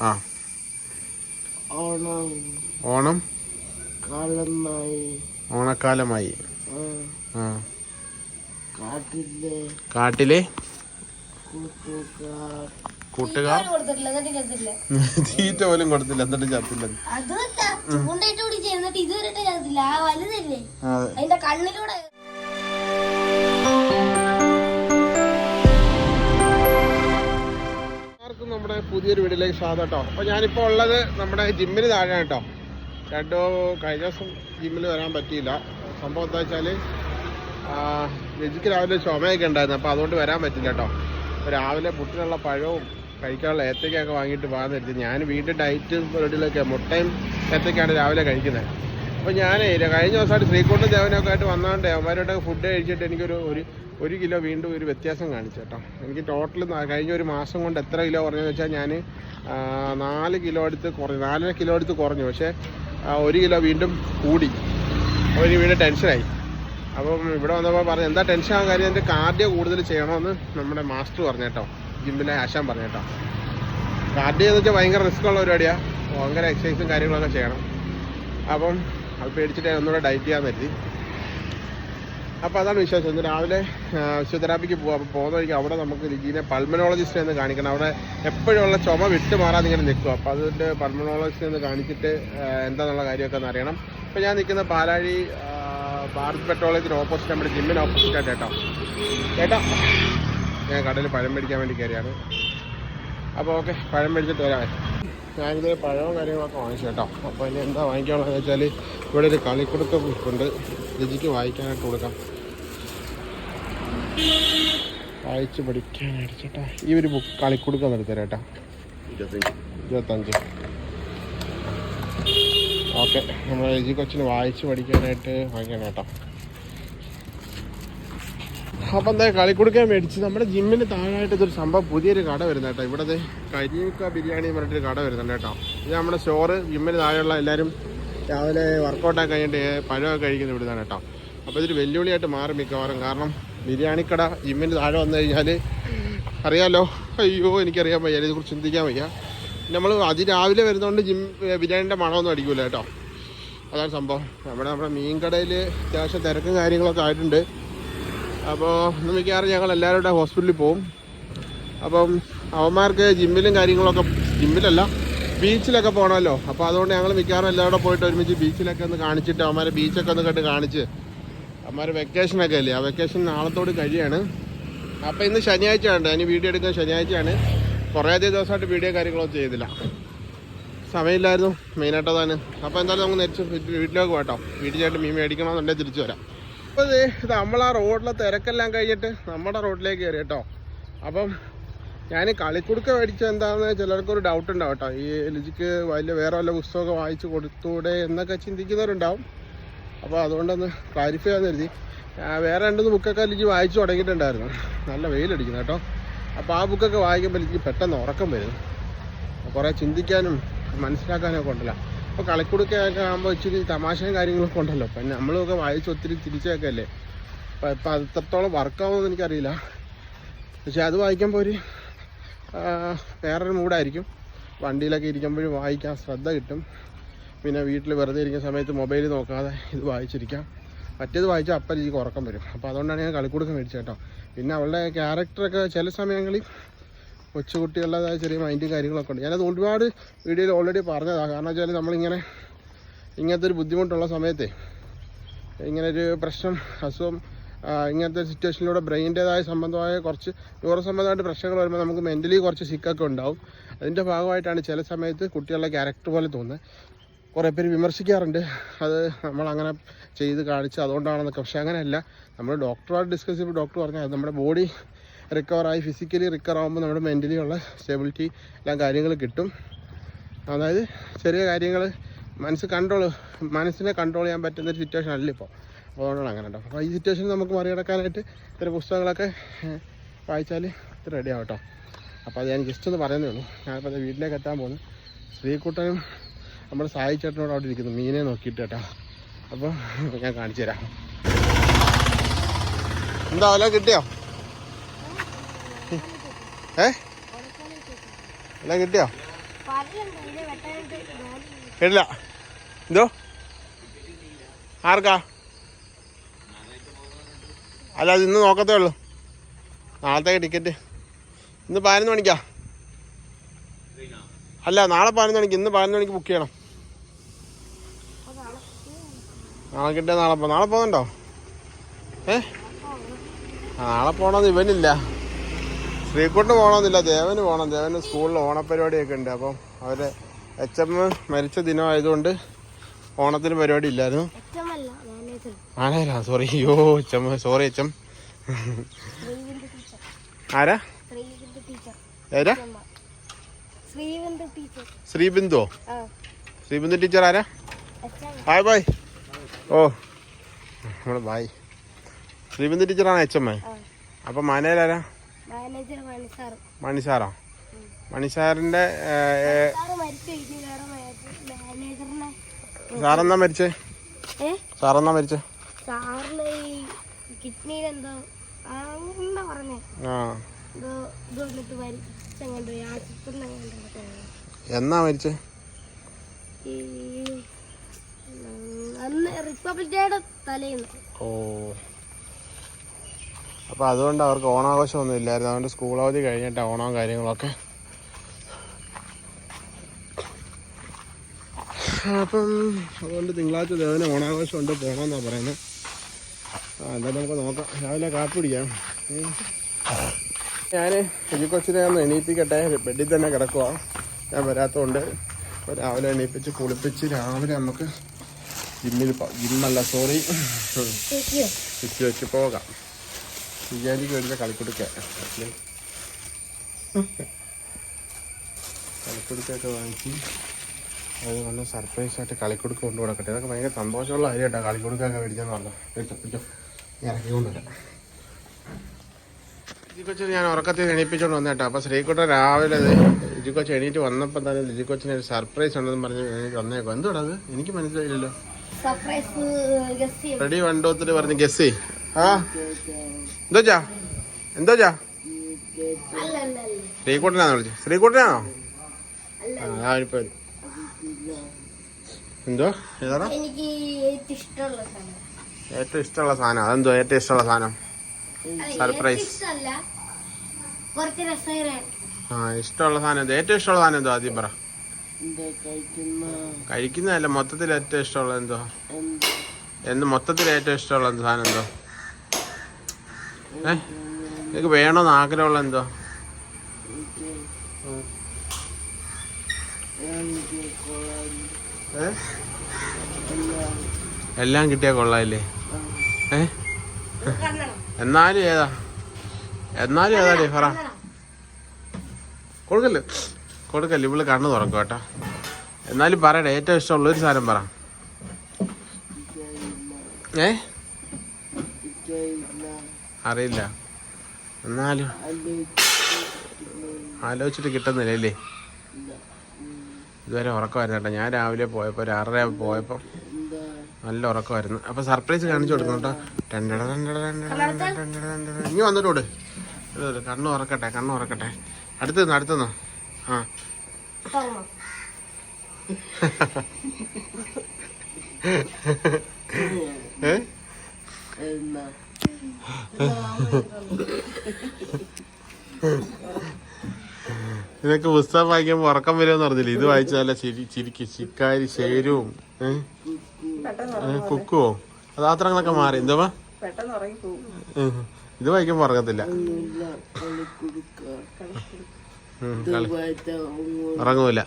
ആ. ഓണം. ഓണം? കാലമായി. ഓണക്കാലമായി. ആ, കാട്ടിലെ കാട്ടിലെ? കൂട്ടുകാർ. തീറ്റ പോലും കൊടുത്തില്ല എന്നിട്ട് ചത്തില്ല. അത് ചൂണ്ടായിട്ട് കൂടി എന്നിട്ട് ഇതുവരെ ചത്തില്ല ആ വലുതല്ലേ? അതെ അതിന്റെ കണ്ണിലൂടെ നമ്മുടെ പുതിയൊരു വീട്ടിലേക്ക് സ്വാഗതം കേട്ടോ. അപ്പോൾ ഞാനിപ്പോൾ ഉള്ളത് നമ്മുടെ ജിമ്മിന് താഴെയാണ് കേട്ടോ. രണ്ടോ കഴിഞ്ഞ ദിവസം ജിമ്മിൽ വരാൻ പറ്റിയില്ല. സംഭവം എന്താ വെച്ചാൽ രജിക്ക് രാവിലെ ചുമയൊക്കെ ഉണ്ടായിരുന്നു. അപ്പോൾ അതുകൊണ്ട് വരാൻ പറ്റില്ല കേട്ടോ. രാവിലെ പുട്ടിനുള്ള പഴവും കഴിക്കാനുള്ള ഏത്തയ്ക്കൊക്കെ വാങ്ങിയിട്ട് പോകാൻ നേരത്തെ ഞാൻ വീട്ടിൽ ഡയറ്റ് റെഡിയിലൊക്കെ മുട്ടയും ഏത്തയ്ക്കാണ് രാവിലെ കഴിക്കുന്നത്. അപ്പോൾ ഞാൻ കഴിഞ്ഞ ദിവസമായിട്ട് ശ്രീകുണ്ടും ദേവനൊക്കെ ആയിട്ട് വന്നതുകൊണ്ട് അവന്മാരോടൊക്കെ ഫുഡ് കഴിച്ചിട്ട് എനിക്കൊരു ഒരു ഒരു കിലോ വീണ്ടും ഒരു വ്യത്യാസം കാണിച്ചു കേട്ടോ. എനിക്ക് ടോട്ടൽ കഴിഞ്ഞ ഒരു മാസം കൊണ്ട് എത്ര കിലോ കുറഞ്ഞെന്ന് വെച്ചാൽ ഞാൻ നാല് കിലോ അടുത്ത് കുറഞ്ഞു നാലര കിലോ അടുത്ത് കുറഞ്ഞു. പക്ഷേ ഒരു കിലോ വീണ്ടും കൂടി. ഇനി വീണ്ടും ടെൻഷനായി അപ്പം ഇവിടെ വന്നപ്പോൾ പറഞ്ഞു എന്താ ടെൻഷൻ ആ കാര്യം? എന്റെ കാർഡിയോ കൂടുതൽ ചെയ്യണമെന്ന് നമ്മുടെ മാസ്റ്റർ പറഞ്ഞു കേട്ടോ. ജിമ്മിലെ ആശാൻ പറഞ്ഞു കേട്ടോ. കാർഡിയോ എന്ന് വെച്ചാൽ ഭയങ്കര റിസ്ക്കുള്ള പരിപാടിയാണ് ഭയങ്കര എക്സസൈസും കാര്യങ്ങളൊക്കെ ചെയ്യണം. അപ്പം അത് പേടിച്ചിട്ട് ഒന്നുകൂടെ ഡയറ്റ് ചെയ്യാൻ കരുതി അപ്പോൾ അതാണ് വിശ്വാസം ഇന്ന് രാവിലെ ഫിസിയോതെറാപ്പിക്ക് പോകും അപ്പോൾ പോകുന്ന വഴിക്ക് അവിടെ നമുക്ക് ലിജീനെ പൾമനോളജിസ്റ്റിനെ ഒന്ന് കാണിക്കണം. അവിടെ എപ്പോഴുള്ള ചുമ വിട്ട് മാറാതെ ഇങ്ങനെ നിൽക്കും. അപ്പോൾ അതിന്റെ പൾമനോളജിസ്റ്റിനെ ഒന്ന് കാണിച്ചിട്ട് എന്താണെന്നുള്ള കാര്യമൊക്കെ ഒന്ന് അറിയണം. ഇപ്പോൾ ഞാൻ നിൽക്കുന്ന പാലാഴി ഭാരത് പെട്രോളിയത്തിന് ഓപ്പോസിറ്റ് നമ്മുടെ ജിമ്മിന് ഓപ്പോസിറ്റ് ആയിട്ട് കേട്ടോ. കേട്ടോ? ഞാൻ കടയിൽ പഴം മേടിക്കാൻ വേണ്ടി കയറിയാണ്. അപ്പോൾ ഓക്കെ പഴം മേടിച്ചിട്ട് വരാമേ ഞാനിത് പഴവും കാര്യങ്ങളൊക്കെ വാങ്ങിച്ചു കേട്ടോ. അപ്പോൾ ഇനി എന്താ വാങ്ങിക്കാനുള്ളതെന്ന് വെച്ചാൽ ഇവിടെ ഒരു കളിക്കുടുക്ക ബുക്കുണ്ട് രുചിക്ക് വായിക്കാനായിട്ട് കൊടുക്കാം. വായിച്ച് പഠിക്കാനായിട്ട് ചേട്ടാ ഈ ഒരു ബുക്ക് കളിക്കുടുക്ക നിർത്തരാം ചേട്ടാ ഇരുപത്തഞ്ച്. ഓക്കെ. നമ്മൾ രുചി കൊച്ചിന് വായിച്ച് പഠിക്കാനായിട്ട് വാങ്ങിക്കണം കേട്ടോ. അപ്പം എന്താ കളിക്കുടുക്കാൻ മേടിച്ച് നമ്മുടെ ജിമ്മിന് താഴായിട്ട് ഇതൊരു സംഭവം പുതിയൊരു കട വരുന്ന കേട്ടോ. ഇവിടെ ദേ കരിക്ക ബിരിയാണി പറഞ്ഞിട്ടൊരു കട വരുന്നുണ്ട് കേട്ടോ. ഇത് നമ്മുടെ സ്റ്റോറ് ജിമ്മിന് താഴെയുള്ള എല്ലാവരും രാവിലെ വർക്കൗട്ടൊക്കെ കഴിഞ്ഞിട്ട് പഴമൊക്കെ കഴിക്കുന്ന ഇവിടുന്നാണ് കേട്ടോ. അപ്പോൾ ഇതൊരു വെല്ലുവിളിയായിട്ട് മാറി മിക്കവാറും. കാരണം ബിരിയാണിക്കട ജിമ്മിന് താഴെ വന്നു കഴിഞ്ഞാൽ അറിയാലോ. അയ്യോ എനിക്കറിയാൻ വയ്യ. ഇതിനെക്കുറിച്ച് ചിന്തിക്കാൻ വയ്യ. നമ്മൾ അതിരാവിലെ വരുന്നതുകൊണ്ട് ജിം ബിരിയാണിന്റെ മണമൊന്നും അടിക്കില്ല കേട്ടോ. അതാണ് സംഭവം. നമ്മുടെ നമ്മുടെ മീൻ കടയിൽ അത്യാവശ്യം തിരക്കും കാര്യങ്ങളൊക്കെ ആയിട്ടുണ്ട്. അപ്പോൾ മിക്കവാറും ഞങ്ങൾ എല്ലാവരും കൂടെ ഹോസ്പിറ്റലിൽ പോകും അപ്പം അവന്മാർക്ക് ജിമ്മിലും കാര്യങ്ങളൊക്കെ ജിമ്മിലല്ല ബീച്ചിലൊക്കെ പോകണമല്ലോ അപ്പോൾ അതുകൊണ്ട് ഞങ്ങൾ മിക്കവാറും എല്ലാവരും പോയിട്ട് ഒരുമിച്ച് ബീച്ചിലൊക്കെ ഒന്ന് കാണിച്ചിട്ട് അവന്മാരെ ബീച്ചൊക്കെ ഒന്ന് കണ്ട് കാണിച്ച് അവന്മാർ വെക്കേഷനൊക്കെ അല്ലേ? ആ വെക്കേഷൻ നാളത്തോട് കഴിയാണ്. അപ്പോൾ ഇന്ന് ശനിയാഴ്ചയാണ്. അതിന് വീഡിയോ എടുക്കാൻ ശനിയാഴ്ചയാണ്. കുറേ അധികം ദിവസമായിട്ട് വീഡിയോ കാര്യങ്ങളൊന്നും ചെയ്തില്ല. സമയമില്ലായിരുന്നു. മെയിനായിട്ട് അതാണ്. അപ്പോൾ എന്തായാലും നമുക്ക് നെരിച്ച് വീട്ടിലേക്ക് പോകട്ടോ വീട്ടിലായിട്ട് മീൻ മേടിക്കണമെന്നുണ്ടെങ്കിൽ തിരിച്ചു വരാം. ഇത് നമ്മൾ ആ റോഡിലെ തിരക്കെല്ലാം കഴിഞ്ഞിട്ട് നമ്മുടെ റോഡിലേക്ക് കയറി കേട്ടോ. അപ്പം ഞാൻ കളിക്കുടുക്ക മേടിച്ച എന്താണെന്ന് ചിലർക്കൊരു ഡൗട്ട് ഉണ്ടാവും കേട്ടോ. ഈ ലിജിക്ക് വലിയ വേറെ വല്ല പുസ്തകമൊക്കെ വായിച്ച് കൊടുത്തൂടെ എന്നൊക്കെ ചിന്തിക്കുന്നവരുണ്ടാവും. അപ്പോൾ അതുകൊണ്ടൊന്ന് ക്ലാരിഫൈ ചെയ്യാൻ കരുതി. വേറെ രണ്ടു ബുക്കൊക്കെ ലിജി വായിച്ചു തുടങ്ങിയിട്ടുണ്ടായിരുന്നു. നല്ല വെയിലടിക്കുന്നു കേട്ടോ. അപ്പോൾ ആ ബുക്കൊക്കെ വായിക്കുമ്പോൾ എനിക്ക് പെട്ടെന്ന് ഉറക്കം വരും. കുറേ ചിന്തിക്കാനും മനസ്സിലാക്കാനും ഒക്കെ ഉണ്ടല്ലോ. അപ്പോൾ കളിക്കുടുക്കൊക്കെ ആകുമ്പോൾ ഇച്ചിരി തമാശയും കാര്യങ്ങളൊക്കെ ഉണ്ടല്ലോ. പിന്നെ നമ്മളൊക്കെ വായിച്ച് ഒത്തിരി തിരിച്ചൊക്കെ അല്ലേ അപ്പം ഇപ്പം അത് എത്രത്തോളം വർക്കാവുമെന്ന് എനിക്കറിയില്ല. പക്ഷെ അത് വായിക്കുമ്പോൾ ഒരു വേറൊരു മൂഡായിരിക്കും. വണ്ടിയിലൊക്കെ ഇരിക്കുമ്പോഴും വായിക്കാൻ ശ്രദ്ധ കിട്ടും. പിന്നെ വീട്ടിൽ വെറുതെ ഇരിക്കുന്ന സമയത്ത് മൊബൈൽ നോക്കാതെ ഇത് വായിച്ചിരിക്കാം. മറ്റേത് വായിച്ചാൽ അപ്പം എനിക്ക് ഉറക്കം വരും. അപ്പോൾ അതുകൊണ്ടാണ് ഞാൻ കളിക്കുടുക്ക മേടിച്ചത് കേട്ടോ. പിന്നെ അവളുടെ ക്യാരക്ടറൊക്കെ ചില സമയങ്ങളിൽ കൊച്ചുകുട്ടികളുടേതായ ചെറിയ മൈൻഡും കാര്യങ്ങളൊക്കെ ഉണ്ട്. ഞാനത് ഒരുപാട് വീഡിയോയിൽ ഓൾറെഡി പറഞ്ഞതാണ് കാരണം വെച്ചാൽ നമ്മളിങ്ങനെ ഇങ്ങനത്തെ ഒരു ബുദ്ധിമുട്ടുള്ള സമയത്തെ ഇങ്ങനെ ഒരു പ്രശ്നം അസുഖം ഇങ്ങനത്തെ സിറ്റുവേഷനിലൂടെ ബ്രെയിന്റേതായ സംബന്ധമായ കുറച്ച് ന്യൂറോ സംബന്ധമായിട്ട് പ്രശ്നങ്ങൾ വരുമ്പോൾ നമുക്ക് മെന്റലി കുറച്ച് സിക്കൊക്കെ ഉണ്ടാവും. അതിന്റെ ഭാഗമായിട്ടാണ് ചില സമയത്ത് കുട്ടികളുടെ ക്യാരക്ടർ പോലെ തോന്നുന്നത് കുറേ പേര് വിമർശിക്കാറുണ്ട്. അത് നമ്മളങ്ങനെ ചെയ്ത് കാണിച്ച് അതുകൊണ്ടാണെന്നൊക്കെ. പക്ഷേ അങ്ങനെയല്ല. നമ്മൾ ഡോക്ടറുമായിട്ട് ഡിസ്കസ് ചെയ്യുമ്പോൾ ഡോക്ടർ പറഞ്ഞാൽ നമ്മുടെ ബോഡി റിക്കവറായി ഫിസിക്കലി റിക്കവർ ആകുമ്പോൾ നമ്മുടെ മെന്റലി ഉള്ള സ്റ്റെബിലിറ്റി എല്ലാം കാര്യങ്ങൾ കിട്ടും. അതായത് ചെറിയ കാര്യങ്ങൾ മനസ്സ് കൺട്രോൾ മനസ്സിനെ കൺട്രോൾ ചെയ്യാൻ പറ്റുന്ന ഒരു സിറ്റുവേഷൻ അല്ല ഇപ്പോൾ അതുകൊണ്ടാണ് അങ്ങനെ കേട്ടോ. അപ്പോൾ ഈ സിറ്റുവേഷൻ നമുക്ക് മറികടക്കാനായിട്ട് ഇത്തരം പുസ്തകങ്ങളൊക്കെ വായിച്ചാൽ ഇത് റെഡി ആവും കേട്ടോ. അപ്പോൾ അത് ഞാൻ ജസ്റ്റ് ഒന്ന് പറയുന്നേ ഉള്ളൂ. ഞാനിപ്പോൾ അത് വീട്ടിലേക്ക് എത്താൻ പോകുന്നു ശ്രീകുട്ടനും നമ്മുടെ സായി ചേട്ടനോട് അവിടെ ഇരിക്കുന്നു. മീനെ നോക്കിയിട്ട് കേട്ടോ. അപ്പോൾ ഞാൻ കാണിച്ചു തരാം. എന്താ വല്ല കിട്ടിയോ? ഏ? വല്ല കിട്ടിയോ? ഇല്ല എന്തോ? ആർക്കാ? അല്ല അത് ഇന്ന് നോക്കത്തേ ഉള്ളൂ. നാളത്തേക്ക് ടിക്കറ്റ്. ഇന്ന് പതിനൊന്ന് മണിക്കാ. അല്ല നാളെ പതിനൊന്ന് മണിക്ക്. ഇന്ന് പതിനൊന്ന് മണിക്ക് ബുക്ക് ചെയ്യണം. നാളെ കിട്ടിയ നാളെ പോ നാളെ പോകുന്നുണ്ടോ ഏ? നാളെ പോകണമെന്ന് ഇവനില്ല. ശ്രീകുട്ട് പോകണമെന്നില്ല ദേവന് പോകണം. ദേവന് സ്കൂളിൽ ഓണപ്പരിപാടിയൊക്കെ ഉണ്ട്. അപ്പം അവരെ എച്ച് എം മരിച്ച ദിനമായതുകൊണ്ട് ഓണത്തിന് പരിപാടി ഇല്ലായിരുന്നു. ഏറ്റവുമല്ല മാനേജർ. ആണേലാ സോറി അയ്യോ H M sorry H M. ആരാ? ആരാ? ആ. ശ്രീബിന്ദു ടീച്ചർ ആരാ? ഹായ് ബായ് ഓ നമ്മൾ ബായ് ശ്രീബിന്ദു ടീച്ചറാണ് എച്ച് എം. അപ്പം മാനേരാരാ മണിസാറ് മണിസാറാ മണിസാറിന്റെ സാറെന്നാ മരിച്ചേ സാറെന്നാ മരിച്ചേ? കിഡ്നിയിൽ എന്തോ എന്നാ മരിച്ചേ? റിപ്പബ്ലിക് ഡേയുടെ തലേന്ന്. ഓ. അപ്പോൾ അതുകൊണ്ട് അവർക്ക് ഓണാഘോഷമൊന്നും ഇല്ലായിരുന്നു. അതുകൊണ്ട് സ്കൂൾ അവധി കഴിഞ്ഞിട്ട് ഓണവും കാര്യങ്ങളൊക്കെ. അപ്പം അതുകൊണ്ട് തിങ്കളാഴ്ച ദേവന് ഓണാഘോഷം ഉണ്ട് പോകണമെന്നാണ് പറയുന്നത് ആ എന്തായാലും നമുക്ക് നോക്കാം. രാവിലെ കാപ്പി പിടിക്കാം ഞാൻ എലിക്കൊച്ചിനെ ഒന്ന് എണീപ്പിക്കട്ടെ. ബെഡിൽ തന്നെ കിടക്കുക ഞാൻ വരാത്തതുകൊണ്ട് രാവിലെ എണീപ്പിച്ച് കുളിപ്പിച്ച് രാവിലെ നമുക്ക് ജിമ്മിൽ ജിമ്മല്ല സോറി വെച്ച് പോകാം. ബിരിയാണിക്ക് വേണ്ടി കളിക്കുടുക്ക കളിക്കൊടുക്കൊക്കെ വാങ്ങിച്ച് അത് നല്ല സർപ്രൈസ് ആയിട്ട് കളിക്കൊടുക്ക കൊണ്ടു കൊടുക്കട്ടെ. അതൊക്കെ ഭയങ്കര സന്തോഷമുള്ള കാര്യം കേട്ടോ കളിക്കുടുക്കൊക്കെ മേടിക്കാൻ പിടിച്ചോ ഇറക്കി കൊണ്ടുവരാം. ലിജിക്കൊച്ചിന് ഞാൻ ഉറക്കത്തിൽ എണീപ്പിച്ചോണ്ട് വന്നേട്ടോ. അപ്പൊ ശ്രീകുട്ടൻ രാവിലെ ലിജിക്കൊച്ച് എണീറ്റ് വന്നപ്പോൾ തന്നെ ലിജിക്കൊച്ചിന് ഒരു സർപ്രൈസ് ഉണ്ടെന്ന് പറഞ്ഞ് എണീറ്റ് വന്നേക്കോ എന്തുവാടത് എനിക്ക് മനസ്സിലായില്ലല്ലോ. സർപ്രൈസ് ഗസ്റ്റ് ചെയ്യും. റെഡി വണ്ടോത്തിൽ പറഞ്ഞ് ഗസ് ആ. എന്തോച്ചാ എന്തോച്ചാ ശ്രീകുട്ടനാണോ വിളിച്ചത് ശ്രീകുട്ടനാണോ? ആ ഞാനിപ്പോ എന്തോ? ഏതാടാ? എനിക്ക് ഏറ്റവും ഇഷ്ടമുള്ള സാധനം. ഏറ്റവും ഇഷ്ടമുള്ള സാധനം. അതെന്തോ? ഏറ്റവും ഇഷ്ടമുള്ള സാധനം. രസകരമാണ് ആ ഇഷ്ടമുള്ള സാധനം എന്തോ? ഏറ്റവും ഇഷ്ടമുള്ള സാധനം എന്തോ? ആദ്യം പറ. എന്താ കഴിക്കുന്ന? കഴിക്കുന്നതല്ല മൊത്തത്തിൽ ഏറ്റവും ഇഷ്ടമുള്ള എന്തോ? എന്ത്? എന്ന് മൊത്തത്തിൽ ഏറ്റവും ഇഷ്ടമുള്ള സാധനം എന്തോ? ഏ? നിനക്ക് വേണമെന്ന് ആഗ്രഹമുള്ള എന്തോ? എല്ലാം കിട്ടിയാ കൊള്ളാല്ലേ? ഏ? എന്നാലും ഏതാ? എന്നാലും ഏതാടി ഫറ? കൊടുക്കല്ലേ കൊടുക്കല്ലേ ഇവൾ കണ്ണു തുറക്കും കേട്ടോ. എന്നാലും പറയട്ടെ ഏറ്റവും ഇഷ്ടമുള്ള ഒരു സാധനം പറ. ഏ? അറിയില്ല എന്നാലും ആലോചിച്ചിട്ട് കിട്ടുന്നില്ല അല്ലേ ഇതുവരെ ഉറക്കമായിരുന്നു കേട്ടോ ഞാൻ രാവിലെ പോയപ്പോൾ ഒരു ആറര പോയപ്പോൾ നല്ല ഉറക്കമായിരുന്നു അപ്പോൾ സർപ്രൈസ് കാണിച്ചു കൊടുക്കണം കേട്ടോ ടണ്ടട. ഇനി വന്നിട്ടോട് കണ്ണു ഉറക്കട്ടെ കണ്ണു ഉറക്കട്ടെ അടുത്ത് അടുത്തുനിന്ന് അടുത്ത് നിന്ന് ആ ഏ എന്നാ ഇതൊക്കെ പുസ്തകം വായിക്കുമ്പോൾ ഉറക്കം വരുമെന്ന് പറഞ്ഞില്ലേ? ഇത് വായിച്ചാലേ ചിരിക്ക് ചിക്കാരി ശേരും കുക്കുവോ? അതാത്രങ്ങളൊക്കെ മാറി. എന്തോ ഇത് വായിക്കുമ്പോൾ ഉറങ്ങത്തില്ല. ഉറങ്ങൂല.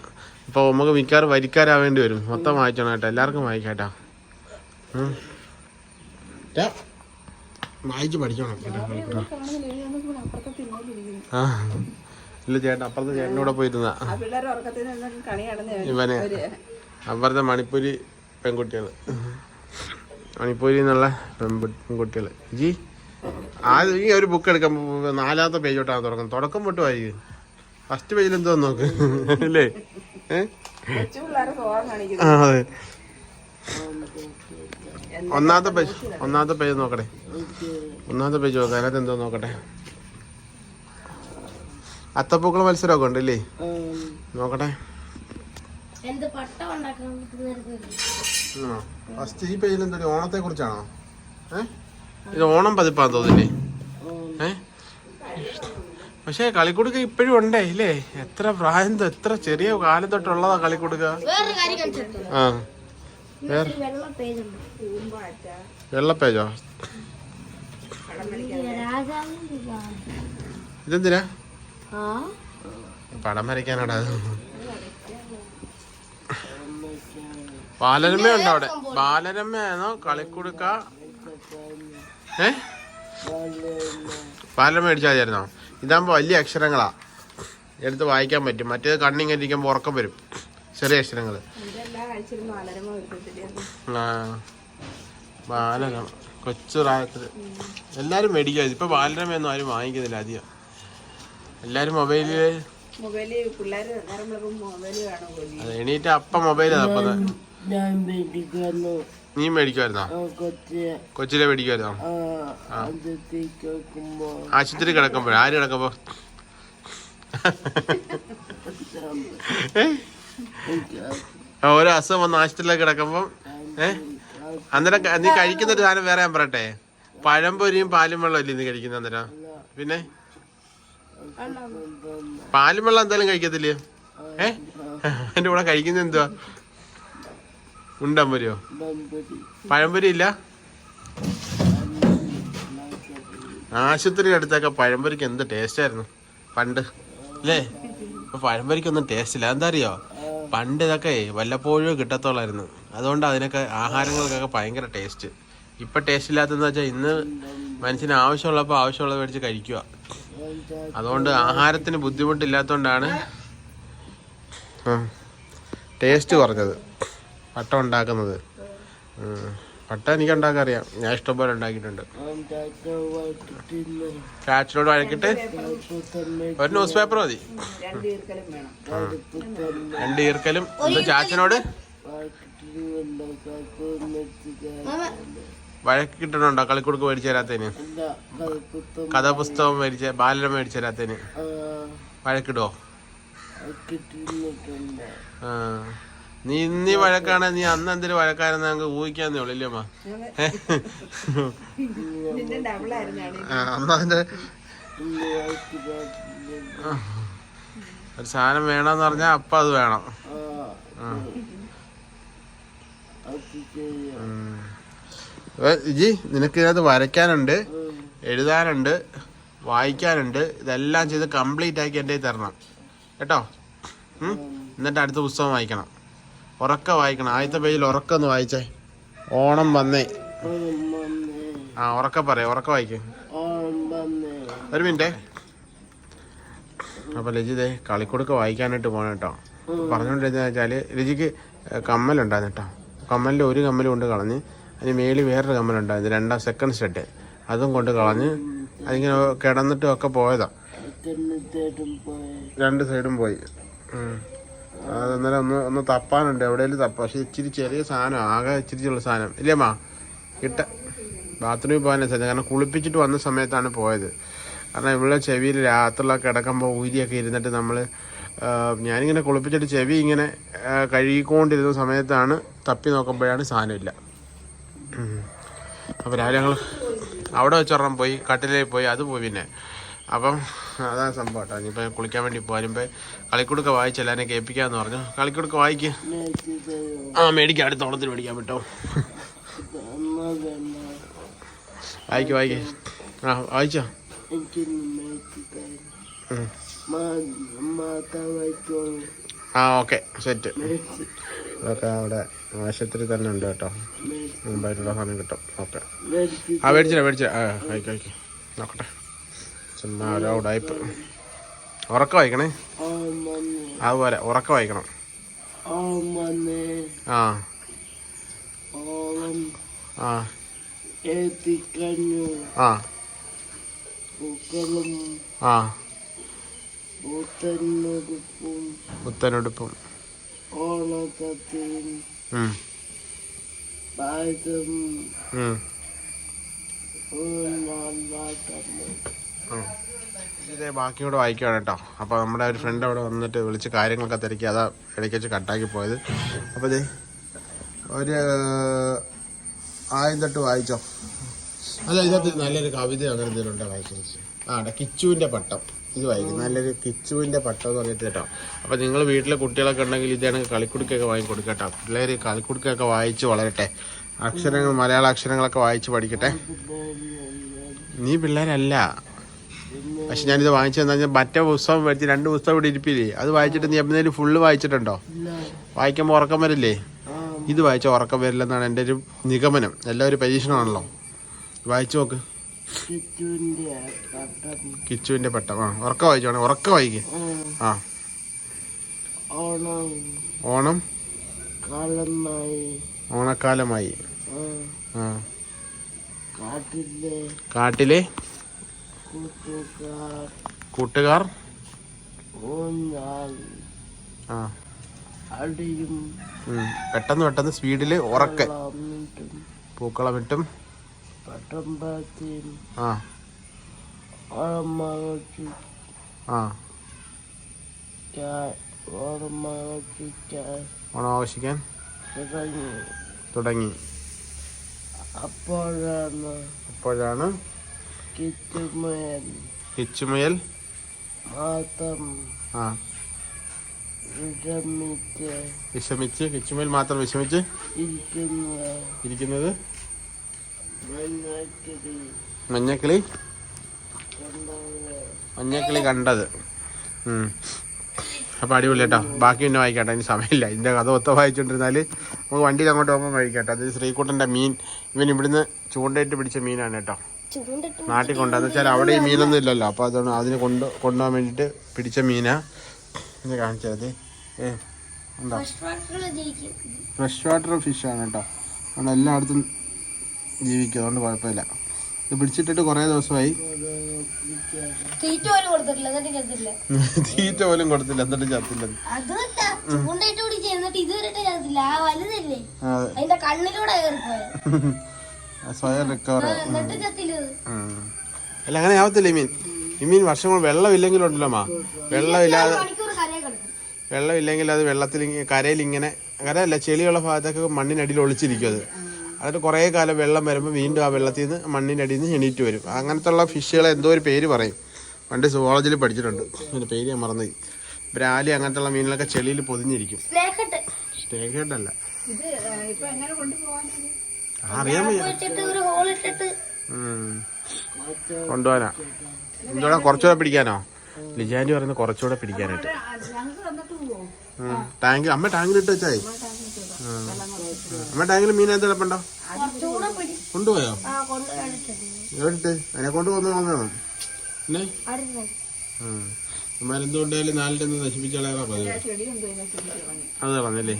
അപ്പൊ നമുക്ക് മിക്കവാറും വരിക്കാരാവേണ്ടി വരും. മൊത്തം വായിച്ചോണം കേട്ടോ. എല്ലാവർക്കും വായിക്കാട്ടോ. വായിച്ച് പഠിക്കണം കേട്ടോ അപ്പുറത്തെ തിന്നലിരിക്കുന്നു ആ. ഇല്ല ചേട്ടാ അപ്പുറത്തെ ചേട്ടന്റെ കൂടെ പോയിരുന്ന. ഇവനെ അപ്പുറത്തെ മണിപ്പൂരി പെൺകുട്ടികൾ മണിപ്പൂരി എന്നുള്ള പെൺകുട്ടികൾ ജി ആദ്യം ഈ ഒരു ബുക്ക് എടുക്കുമ്പോ നാലാമത്തെ പേജ് തൊട്ടാണ് തുടങ്ങുന്നത്. തുടക്കം തൊട്ട് വായിക്കും. ഫസ്റ്റ് പേജിൽ എന്തോ നോക്ക്. അല്ലേ അതെ. ഒന്നാമത്തെ പേജ് ഒന്നാമത്തെ പേജ് നോക്കട്ടെ. ഒന്നാമത്തെ പേജ് നോക്കാം അതിനകത്ത് എന്തോ നോക്കട്ടെ. അത്തപ്പൂക്കള മത്സരമൊക്കെ നോക്കട്ടെ. എന്ത് പട്ട ഉണ്ടാക്കാൻ പറ്റുന്ന ഫസ്റ്റ് ഈ പേജിൽ എന്തൊരു ഓണത്തെ കുറിച്ചാണോ? ഏ? ഇത് ഓണം പതിപ്പാന്ന് തോന്നില്ലേ ഏ? പക്ഷേ കളിക്കുടുക്ക ഇപ്പോഴും ഉണ്ടേ ഇല്ലേ? എത്ര പ്രായം എത്ര ചെറിയ കാലം തൊട്ടുള്ളതാ കളിക്കുടുക്ക. ആ. വെള്ള പേജ്. ഇതെന്തിനാ? പടം വരയ്ക്കാനാടാ. ബാലരമ ഉണ്ടോ അവിടെ? ബാലരമയാണോ? കളിക്കുടുക്ക? ഏ? ബാലരമ മേടിച്ചാൽ മതിയായിരുന്നോ? ഇതാകുമ്പോൾ വലിയ അക്ഷരങ്ങളാ. എടുത്ത് വായിക്കാൻ പറ്റും. മറ്റേത് കണ്ണിങ്ങനെ ഇരിക്കുമ്പോൾ ഉറക്കം വരും. ചെറിയ അക്ഷരങ്ങൾ ബാലരമ. കൊച്ചു പ്രായത്തിൽ. എല്ലാരും മേടിക്കുക ഇപ്പൊ ബാലരമയൊന്നും ആരും വാങ്ങിക്കുന്നില്ല അധികം. എല്ലാരും മൊബൈലിൽ മൊബൈൽ എണീറ്റ അപ്പ മൊബൈൽ തപ്പത് നീ മേടിക്കുമായിരുന്നോ കൊച്ചിലെ മേടിക്കുമായിരുന്നോ ആശുപത്രി കിടക്കുമ്പോഴേ. ആര് കിടക്കുമ്പോ? ഏ? ഓരോ അസുഖം വന്ന് ആശുപത്രിയിലേക്ക് കിടക്കുമ്പോ ഏഹ് അന്നേരം നീ കഴിക്കുന്ന ഒരു സാധനം വേറെ ഞാൻ പറയട്ടെ? പഴംപൊരിയും പാലും വെള്ളം ഇല്ലേ നീ കഴിക്കുന്ന അന്നേരം? പിന്നെ? പാലും വെള്ളം എന്തായാലും കഴിക്കത്തില്ലേ? ഏ? എന്റെ കൂടെ കഴിക്കുന്ന എന്തുവാ? ബമ്പരി പഴംപൊരി ഇല്ല? ആശുപത്രി അടുത്തൊക്കെ പഴംപൊരിക്ക് എന്ത് ടേസ്റ്റ് ആയിരുന്നു? പണ്ട്. അല്ലേ ഇപ്പൊ പഴംപൊരിക്കൊന്നും ടേസ്റ്റ് ഇല്ല. എന്താ അറിയോ? പണ്ട് ഇതൊക്കെ വല്ലപ്പോഴും കിട്ടത്തോളായിരുന്നു. അതുകൊണ്ട് അതിനൊക്കെ ആഹാരങ്ങൾക്കൊക്കെ ഭയങ്കര ടേസ്റ്റ് ഇപ്പൊ ടേസ്റ്റ് ഇല്ലാത്തതെന്ന് വെച്ചാൽ ഇന്ന് മനുഷ്യന് ആവശ്യമുള്ളപ്പോൾ ആവശ്യമുള്ളത് മേടിച്ച് കഴിക്കുക അതുകൊണ്ട് ആഹാരത്തിന് ബുദ്ധിമുട്ടില്ലാത്തതുകൊണ്ടാണ് ടേസ്റ്റ് കുറഞ്ഞത് പട്ട ഉണ്ടാക്കുന്നത്. പട്ട എനിക്ക് ഉണ്ടാക്കാൻ അറിയാം. ഞാൻ ഇഷ്ടംപോലെ ഉണ്ടാക്കിയിട്ടുണ്ട്. വഴക്കിട്ട് ഒരു ന്യൂസ് പേപ്പർ മതി. രണ്ട് ഈർക്കലും എന്താ ചാച്ചനോട്. വഴക്ക് കിട്ടണുണ്ടോ? കളിക്കുടുക്ക് മേടിച്ചു തരാത്തതിന്. കഥാപുസ്തകം മേടിച്ച ബാലരം മേടിച്ചു തരാത്തതിന്. വഴക്കിടുവോ? ആ. നീ ഇന്നീ വഴക്കാണ് നീ അന്ന് എന്തൊരു വഴക്കാരെന്ന് ഞങ്ങൾക്ക് ഊഹിക്കാൻ ഉള്ളു ഇല്ലേ ഒരു സാധനം വേണമെന്ന് പറഞ്ഞാൽ അപ്പ അത് വേണം. ജി നിനക്ക് ഇതിനകത്ത് വരയ്ക്കാനുണ്ട് എഴുതാനുണ്ട് വായിക്കാനുണ്ട് ഇതെല്ലാം ചെയ്ത് കംപ്ലീറ്റ് ആക്കി എന്റെ തരണം. കേട്ടോ? എന്നിട്ട് അടുത്ത പുസ്തകം വായിക്കണം. ഉറക്ക വായിക്കണം. ആദ്യത്തെ പേജിൽ ഉറക്കം ഒന്ന് വായിച്ചേ. ഓണം വന്നേ. ആ ഉറക്ക പറയാം ഉറക്ക വായിക്കേ. ഒരു മിനിറ്റേ. അപ്പൊ ലജിതേ കളിക്കൊടുക്ക വായിക്കാനായിട്ട് പോണ കേട്ടോ പറഞ്ഞുകൊണ്ടിരുന്ന വെച്ചാൽ രജിക്ക് കമ്മലുണ്ടായിരുന്നു കേട്ടോ കമ്മലിൽ ഒരു കമ്മൽ കൊണ്ട് കളഞ്ഞ് അതിന് മേളിൽ വേറൊരു കമ്മലുണ്ടായിരുന്നു. രണ്ടാം സെക്കൻഡ് സെറ്റ് അതും കൊണ്ട് കളഞ്ഞ് അതിങ്ങനെ കിടന്നിട്ടും ഒക്കെ പോയതാ. രണ്ട് സൈഡും പോയി. അത് അന്നേരം ഒന്ന് ഒന്ന് തപ്പാനുണ്ട്. എവിടെയെങ്കിലും തപ്പാം. പക്ഷെ ഇച്ചിരി ചെറിയ സാധനം. ആകെ ഇച്ചിരി ഉള്ള സാധനം. ഇല്ലേ മാ കിട്ട ബാത്റൂമിൽ പോകാൻ സാധനം. കാരണം കുളിപ്പിച്ചിട്ട് വന്ന സമയത്താണ് പോയത്. കാരണം ഇവിടെ ചെവിയിൽ രാത്രിയിലൊക്കെ കിടക്കുമ്പോൾ ഊരിയൊക്കെ ഇരുന്നിട്ട് നമ്മൾ ഞാനിങ്ങനെ കുളിപ്പിച്ചിട്ട് ചെവി ഇങ്ങനെ കഴുകിക്കൊണ്ടിരുന്ന സമയത്താണ് തപ്പി നോക്കുമ്പോഴാണ് സാധനമില്ല അപ്പോൾ രാവിലെ ഞങ്ങൾ അവിടെ വെച്ചൊരെണ്ണം പോയി കട്ടിലേ പോയി. അത് പോയി പിന്നെ. അപ്പം അതാണ് സംഭവം കേട്ടോ. ഇനിയിപ്പോൾ കുളിക്കാൻ വേണ്ടി പോരുമ്പോൾ കളിക്കുടുക്ക വായിച്ച് എല്ലാവരെ കേൾപ്പിക്കാമെന്ന് പറഞ്ഞു. കളിക്കുടുക്ക വായിക്ക്. ആ മേടിക്കാം. അടുത്ത ഓണത്തിന് മേടിക്കാൻ പറ്റോ വായിക്ക് വായിക്ക്. ആ വായിച്ചോ? ആ ഓക്കെ. സെറ്റ്. അതൊക്കെ അവിടെ ആശുപത്രി തന്നെ ഉണ്ട് കേട്ടോ. മുമ്പായിട്ടുള്ള സാധനം കിട്ടും. ഓക്കെ. ആ മേടിച്ചില്ല മേടിച്ചില്ല ആ വായിക്കാം. നോക്കട്ടെ. ഓരോ ഉടായ്പ് ഉറക്ക വായിക്കണേ? അതുപോലെ ഉറക്ക വായിക്കണം. ആ. ആ. ആ. ആ. പുത്തനുടുപ്പും ഓണക്കത്തിൻ ഉം, പായസം. ഇതേ ബാക്കി കൂടെ വായിക്കുകയാണ് കേട്ടോ. അപ്പോൾ നമ്മുടെ ഒരു ഫ്രണ്ട് അവിടെ വന്നിട്ട് വിളിച്ച് കാര്യങ്ങളൊക്കെ തിരക്കി അതാ ഇടയ്ക്ക് വെച്ച് കട്ടാക്കി പോയത്. അപ്പോൾ ഇതേ ഒരു ആദ്യം തൊട്ട് വായിച്ചോ. അല്ല ഇതിനകത്ത് നല്ലൊരു കവിത അങ്ങനെ എന്തെങ്കിലും ഉണ്ടോ വായിച്ചത് ആ കിച്ചുവിന്റെ പട്ടം. ഇത് വായിക്കും. നല്ലൊരു കിച്ചുവിന്റെ പട്ടം എന്ന് പറഞ്ഞിട്ട് കേട്ടോ. അപ്പോൾ നിങ്ങൾ വീട്ടിലെ കുട്ടികളൊക്കെ ഉണ്ടെങ്കിൽ ഇതാണെങ്കിൽ കളിക്കുടുക്കൊക്കെ വാങ്ങി കൊടുക്കുക കേട്ടോ. പിള്ളേർ കളിക്കുടുക്കൊക്കെ വായിച്ച് വളരട്ടെ. അക്ഷരങ്ങൾ മലയാള അക്ഷരങ്ങളൊക്കെ വായിച്ച് പഠിക്കട്ടെ. നീ പിള്ളേരല്ല. പക്ഷെ ഞാനിത് വാങ്ങിച്ചു തന്നെ മറ്റേ പുസ്തകം മേടിച്ച് രണ്ട് പുസ്തകം ഇവിടെ ഇരിപ്പില്ലേ? അത് വായിച്ചിട്ട് നീ എപ്പോഴേലും ഫുള്ള് വായിച്ചിട്ടുണ്ടോ? വായിക്കുമ്പോൾ ഉറക്കം വരില്ലേ? ഇത് വായിച്ച ഉറക്കം വരില്ലെന്നാണ് എന്റെ ഒരു നിഗമനം. എല്ലാം ഒരു പരീക്ഷണമാണല്ലോ. വായിച്ചു നോക്ക്. കിച്ചുവിന്റെ പട്ടം. ആ ഉറക്കം വായിച്ചോണേ ഉറക്കം വായിക്കേ. ആ. ഓണം ഓണം കാലമായി. ഓണക്കാലമായി. ആ, കാട്ടിലെ കൂട്ടുകാർ. ആ. പെട്ടെന്ന് പെട്ടെന്ന് സ്പീഡിൽ ഉറക്കെ. ളമിട്ടും പൂക്കളമിട്ടും ആ. തുടങ്ങി. അപ്പോഴാണ് അപ്പോഴാണ് കിറ്റുമയൻ കിച്ചുമുയൽ മാത്രം ആ. വിരമിച്ച് വിഷമിച്ച് കിച്ചുമുയൽ മാത്രം വിഷമിച്ച് ഇരിക്കുന്ന. ഇരിക്കുന്നത്. മഞ്ഞക്കിളി. മഞ്ഞക്കിളി. കണ്ടത്. ഉം. അപ്പോൾ അടിപൊളി കേട്ടോ. ബാക്കി പിന്നെ വായിക്കട്ടെ. അതിന് സമയമില്ല. ഇതിന്റെ കഥ ഒത്ത വായിച്ചുകൊണ്ടിരുന്നാൽ നമുക്ക് വണ്ടിയിൽ അങ്ങോട്ട് പോകുമ്പോൾ കഴിക്കട്ടെ അത് ശ്രീകുട്ടന്റെ മീൻ. ഇവൻ ഇവിടുന്ന് ചൂണ്ടയിട്ട് പിടിച്ച മീനാണ് കേട്ടോ. നാട്ടിൽ കൊണ്ടുവന്ന് വെച്ചാൽ അവിടെ ഈ മീനൊന്നും ഇല്ലല്ലോ. അപ്പോൾ അതാണ് അതിന് കൊണ്ട് കൊണ്ടുപോകാൻ വേണ്ടിയിട്ട് പിടിച്ച മീനാ. ഇത് കാണിച്ചത് ഏ ഫ്രഷ് വാട്ടർ ഫിഷാണ് കേട്ടോ. അവിടെ എല്ലായിടത്തും ജീവിക്കും. അതുകൊണ്ട് കുഴപ്പമില്ല. ഇത് പിടിച്ചിട്ടിട്ട് കുറേ ദിവസമായി. തീറ്റ പോലും കൊടുത്തില്ല. എന്നിട്ട് ചത്തില്ല. ഇതുവരെ ചത്തില്ല. ആ വലുതല്ലേ? അതെ. അതിന്റെ കണ്ണിലൂടെ കയറിപ്പോയത് സ്വയം റിക്കവർ. അല്ല അങ്ങനെ ആവത്തില്ല ഇമീൻ. ഇമീൻ വർഷങ്ങൾ വെള്ളമില്ലെങ്കിലുണ്ടല്ലോ മാ വെള്ളമില്ലാതെ വെള്ളമില്ലെങ്കിൽ അത് വെള്ളത്തിൽ കരയിൽ ഇങ്ങനെ കരയല്ല ചെളിയുള്ള ഭാഗത്തൊക്കെ മണ്ണിനടിയിൽ ഒളിച്ചിരിക്കും അത്. അതിന് കുറേ കാലം വെള്ളം വരുമ്പോൾ വീണ്ടും ആ വെള്ളത്തിൽ നിന്ന് മണ്ണിനടിയിൽ നിന്ന് എണീറ്റ് വരും. അങ്ങനത്തെ ഉള്ള ഫിഷുകളെ എന്തോ ഒരു പേര് പറയും. പണ്ട് സുവോളജിയിൽ പഠിച്ചിട്ടുണ്ട്. അതിന്റെ പേര് ഞാൻ മറന്നു ബ്രാലി അങ്ങനത്തെ ഉള്ള മീനുകളൊക്കെ ചെളിയിൽ പൊതിഞ്ഞിരിക്കും. സ്റ്റേക്ക് ഇത് അറിയാൻ. കൊണ്ടുപോകാനാ. എന്തോടാ കുറച്ചുകൂടെ പിടിക്കാനോ? ലിജാൻഡി പറയുന്നത് കുറച്ചുകൂടെ പിടിക്കാനായിട്ട്. ടാങ്കിൽ അമ്മ ടാങ്കിൽ ഇട്ട് വെച്ചായി അമ്മ ടാങ്കിൽ മീൻ എന്താ കിടപ്പുണ്ടോ കൊണ്ടുപോയോ? എവിടിട്ട് അതിനെ കൊണ്ട് വന്നു പിന്നെ അടുത്തത് നാലിന്റെ ഒന്ന് നശിപ്പിച്ചാളാ പതിവ്. ചെടി കൊണ്ടുപോയി ചെടി കളഞ്ഞു അത് പറഞ്ഞല്ലേ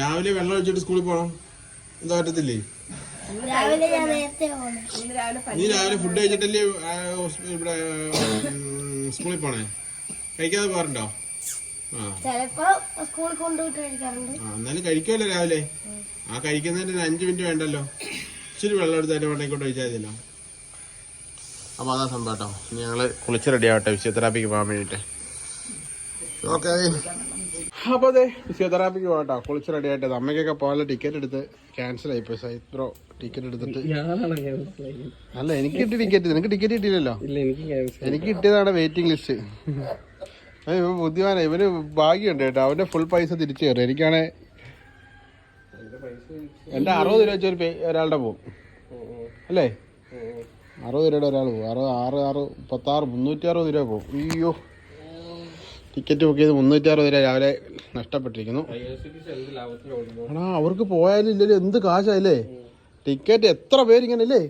രാവിലെ വെള്ളം ഒഴിച്ചിട്ട് സ്കൂളിൽ പോണം. എന്താ പറ്റത്തില്ലേ? രാവിലെ നേരത്തെ പോകുന്നത് ഇന്ന് രാവിലെ നീ രാവിലെ ഫുഡ് കഴിച്ചിട്ടല്ലേ ഇവിടെ സ്കൂളിൽ പോണേ? കഴിക്കാതെ പോകാറുണ്ടോ? എന്നാലും കഴിക്കുമല്ലോ രാവിലെ. ആ കഴിക്കുന്നതിന് അഞ്ചു മിനിറ്റ് വേണ്ടല്ലോ. ഇച്ചിരി വെള്ളം എടുത്ത് അതിന്റെ വെള്ളം കൊണ്ട് ഒഴിച്ചാൽ മതിയല്ലോ. അപ്പോൾ അതാ സംഭവം കേട്ടോ ഞങ്ങൾ ഞങ്ങൾ കുളിച്ച് റെഡി ആവട്ടെ ഫിസിയോതെറാപ്പിക്ക് പോകാൻ വേണ്ടിയിട്ട് ഓക്കെ അപ്പോൾ അതെ ഫിസിയോതെറാപ്പിക്ക് പോകട്ടോ. കുളിച്ച് റെഡി ആയിട്ട്. അമ്മയ്ക്കൊക്കെ പോകാനുള്ള ടിക്കറ്റ് എടുത്ത് ക്യാൻസൽ ആയി പോയി. സൈത്രോ ടിക്കറ്റ് എടുത്തിട്ട്. അല്ല എനിക്ക് കിട്ടി ടിക്കറ്റ് നിനക്ക് ടിക്കറ്റ് കിട്ടിയില്ലല്ലോ? എനിക്ക് കിട്ടിയതാണ് വെയിറ്റിംഗ് ലിസ്റ്റ് ഇവ ബുദ്ധിമാന. ഇവന് ഭാഗ്യമുണ്ട് കേട്ടോ. അവന്റെ ഫുൾ പൈസ തിരിച്ചു കയറി എനിക്കാണെ എന്റെ അറുപത് രൂപ വെച്ച് ഒരു ഒരാളുടെ പോകും അല്ലേ? അറുപത് രൂപയുടെ ഒരാൾ പോകും അറുപത് ആറ് ആറ് മുപ്പത്താറ് മുന്നൂറ്റി അറുപത് രൂപ പോകും അയ്യോ. ടിക്കറ്റ് ബുക്ക് ചെയ്ത് മുന്നൂറ്റി അറുപത് രൂപ രാവിലെ നഷ്ടപ്പെട്ടിരിക്കുന്നു. ആണാ അവർക്ക് പോയാലും ഇല്ലല്ലോ എന്ത് കാശല്ലേ ടിക്കറ്റ് എത്ര പേരിങ്ങനെ അല്ലേ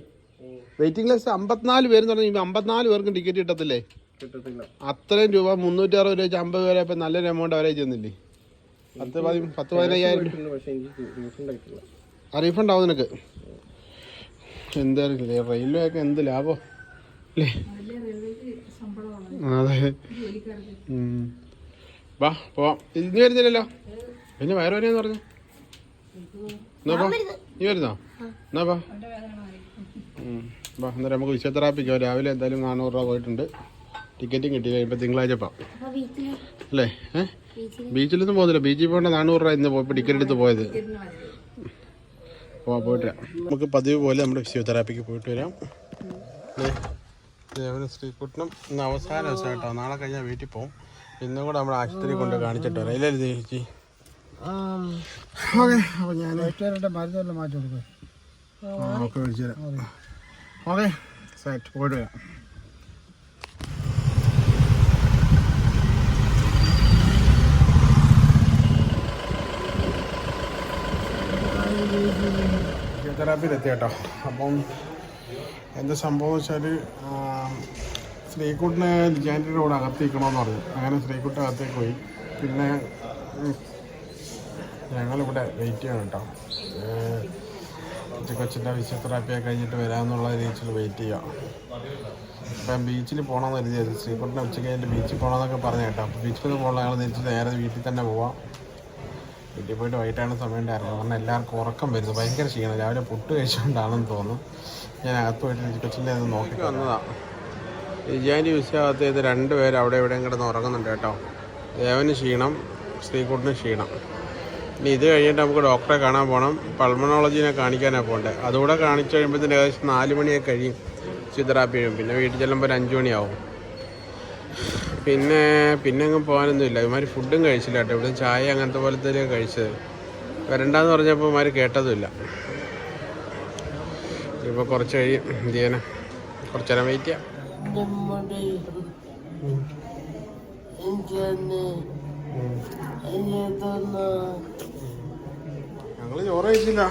വെയിറ്റിംഗ് ലിസ്റ്റ് അമ്പത്തിനാല് പേരെന്ന് പറഞ്ഞാൽ അമ്പത്തിനാല് പേർക്കും ടിക്കറ്റ് കിട്ടത്തില്ലേ? അത്രയും രൂപ മുന്നൂറ്റി അറുപത് രൂപ വെച്ച് അമ്പത് പേരെ ഇപ്പം നല്ലൊരു എമൗണ്ട് അവരെ ചെന്നില്ലേ പത്ത് പതി പത്ത് പതിനയ്യായിരം ആ റീഫണ്ട് ആവും നിനക്ക്? എന്തായാലും റെയിൽവേ ഒക്കെ എന്ത് ലാഭം? അല്ലേ? അതെ. വാ പോവാം. ഇനി വരുന്നില്ലല്ലോ? പിന്നെ വയറുവേനെന്ന് പറഞ്ഞു. എന്നാ നീ വരുന്നോ? എന്നാ. വാ അന്നേരം നമുക്ക് ഫിസിയോതെറാപ്പിക്കോ രാവിലെ എന്തായാലും നാനൂറ് രൂപ പോയിട്ടുണ്ട്. ടിക്കറ്റും കിട്ടി. കഴിയുമ്പോൾ തിങ്കളാഴ്ച വീട്ടിൽ അല്ലേ? ബീച്ചിലൊന്നും പോകുന്നില്ല ബീച്ചിൽ പോകേണ്ട നാനൂറ് രൂപ ഇന്ന് പോയപ്പോൾ ടിക്കറ്റ് എടുത്ത് പോയത്. പോവാ പോയിട്ട് വരാം. നമുക്ക് പതിവ് പോലെ നമ്മുടെ ഫിസിയോതെറാപ്പിക്ക് പോയിട്ട് വരാം. ദേവന ശ്രീകുട്ടനും ഇന്ന് അവസാന ദിവസം കേട്ടോ നാളെ കഴിഞ്ഞാൽ വീട്ടിൽ പോകും ഇന്നും കൂടെ നമ്മുടെ ആശുപത്രി കൊണ്ട് കാണിച്ചിട്ട് വരാം. ഇല്ലേ ചേച്ചി? ഓക്കെ അപ്പോൾ ഞാൻ മരുന്നെല്ലാം മാറ്റി കൊടുക്കാം ഓക്കെ വിളിച്ചു തരാം. ഓക്കെ സെറ്റ് പോയിട്ട് വരാം. ഫിസിയോതെറാപ്പിയിലെത്തി കേട്ടോ അപ്പം എന്താ സംഭവം വെച്ചാൽ സ്ത്രീക്കുട്ടിനെ ലിജാന്റിയുടെ കൂടെ അകത്തേക്കണമെന്ന് പറഞ്ഞു. അങ്ങനെ സ്ത്രീക്കുട്ടി അകത്തേക്ക് പോയി. പിന്നെ ഞങ്ങളിവിടെ വെയിറ്റ് ചെയ്യണം കേട്ടോ കൊച്ചു കൊച്ചിന്റെ ഫിസിയോതെറാപ്പിയൊക്കെ കഴിഞ്ഞിട്ട് വരാമെന്നുള്ള രീതിയിൽ വെയിറ്റ് ചെയ്യാം. ഇപ്പം ബീച്ചിൽ പോകണമെന്ന് കരുതിയത് ശ്രീകുട്ടിനെ ഉച്ചയ്ക്ക് കഴിഞ്ഞിട്ട് ബീച്ചിൽ പോകണമെന്നൊക്കെ പറഞ്ഞു കേട്ടോ. അപ്പോൾ ബീച്ചിൽ പോകണം ഞങ്ങൾ തിരിച്ച് നേരെ വീട്ടിൽ തന്നെ പോവാം. വീട്ടിൽ പോയിട്ട് വൈകിട്ടാണ് സമയം ഉണ്ടായിരുന്നത് കാരണം എല്ലാവർക്കും ഉറക്കം വരുന്നു. ഭയങ്കര ക്ഷീണം. രാവിലെ പുട്ട് കഴിച്ചുകൊണ്ടാണെന്ന് തോന്നുന്നു. ഞാൻ അകത്ത് പോയിട്ട് കൊച്ചിന്റെ അത് നോക്കി വന്നതാണ് വിജയാനി വിശ്വാസത്തെ ഇത് രണ്ടുപേരും അവിടെ എവിടെയും കിടന്ന് ഉറങ്ങുന്നുണ്ട് കേട്ടോ. ദേവന് ക്ഷീണം ശ്രീകുട്ടിന് ക്ഷീണം. ഇനി ഇത് കഴിഞ്ഞിട്ട് നമുക്ക് ഡോക്ടറെ കാണാൻ പോകണം പൾമണോളജിനെ കാണിക്കാനാണ് പോകേണ്ടത് അതുകൂടെ കാണിച്ചു കഴിയുമ്പോഴത്തേന് ഏകദേശം നാല് മണിയൊക്കെ കഴിയും. ഫിസിയോതെറാപ്പി പിന്നെ വീട്ടിൽ ചെല്ലുമ്പോൾ ഒരു അഞ്ച് മണിയാവും. പിന്നെ പിന്നെ അങ്ങ് പോകാനൊന്നുമില്ല. ഇവന്മാർ ഫുഡും കഴിച്ചില്ല കേട്ടോ. ഇവിടെ ചായ അങ്ങനത്തെ പോലത്തെ കഴിച്ചത്. വരണ്ടെന്ന് പറഞ്ഞപ്പോൾ ഇവന്മാർ കേട്ടതുമില്ല. ഇപ്പോൾ കുറച്ച് കഴിയും എന്ത് ചെയ്യാനാ? കുറച്ച് നേരം വെയിറ്റ് ഞങ്ങൾ ചോറ് കഴിച്ചില്ല.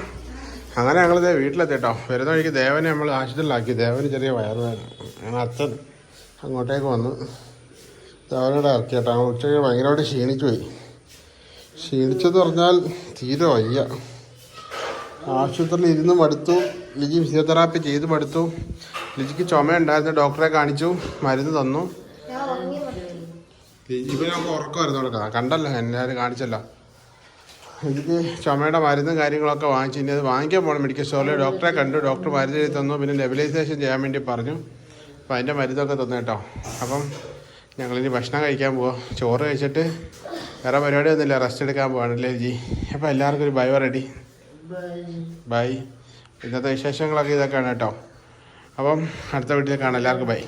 അങ്ങനെ ഞങ്ങൾ ഇതേ വീട്ടിലെത്തിട്ടോ. വരുന്ന വഴിക്ക് ദേവനെ നമ്മൾ ആശുപത്രിയിലാക്കി. ദേവന് ചെറിയ വയറുവേദന. ഞങ്ങൾ അച്ഛൻ അങ്ങോട്ടേക്ക് വന്ന്. ദേവനോട് ഇറക്കി കേട്ടോ ഉച്ചയ്ക്ക് ഭയങ്കരമായിട്ട് ക്ഷീണിച്ചു പോയി. ക്ഷീണിച്ചെന്ന് പറഞ്ഞാൽ തീരെ വയ്യ. ആശുപത്രിയിൽ ഇരുന്ന് മടുത്തു ലിജി ഫിസിയോതെറാപ്പി ചെയ്ത് മടുത്തു ലിജിക്ക് ചുമ ഉണ്ടായിരുന്നു ഡോക്ടറെ കാണിച്ചു. മരുന്ന് തന്നു. ലിജി ഇപ്പം നമുക്ക് ഉറക്കമായിരുന്നു കൊടുക്കാം കണ്ടല്ലോ. എല്ലാവരും കാണിച്ചല്ലോ. ലിജിക്ക് ചുമയുടെ മരുന്നും കാര്യങ്ങളൊക്കെ വാങ്ങിച്ചു. ഇനി അത് വാങ്ങിക്കാൻ പോകണം മെഡിക്കൽ സ്റ്റോറിൽ. ഡോക്ടറെ കണ്ടു. ഡോക്ടർ മരുന്ന് എഴുതി തന്നു. പിന്നെ ലെബിലൈസേഷൻ ചെയ്യാൻ വേണ്ടി പറഞ്ഞു. അപ്പം അതിന്റെ മരുന്നൊക്കെ തന്നു കേട്ടോ. അപ്പം ഞങ്ങളിനി ഭക്ഷണം കഴിക്കാൻ പോവാം. ചോറ് കഴിച്ചിട്ട് വേറെ പരിപാടിയൊന്നുമില്ല റെസ്റ്റ് എടുക്കാൻ പോവാണല്ലേ ജി അപ്പോൾ എല്ലാവർക്കും ഒരു ബൈ റെഡി. ബൈ. ഇന്നത്തെ വിശേഷങ്ങളൊക്കെ ഇതൊക്കെയാണ് കേട്ടോ. അപ്പം അടുത്ത വീട്ടിൽ കാണാം. എല്ലാവർക്കും ബൈ.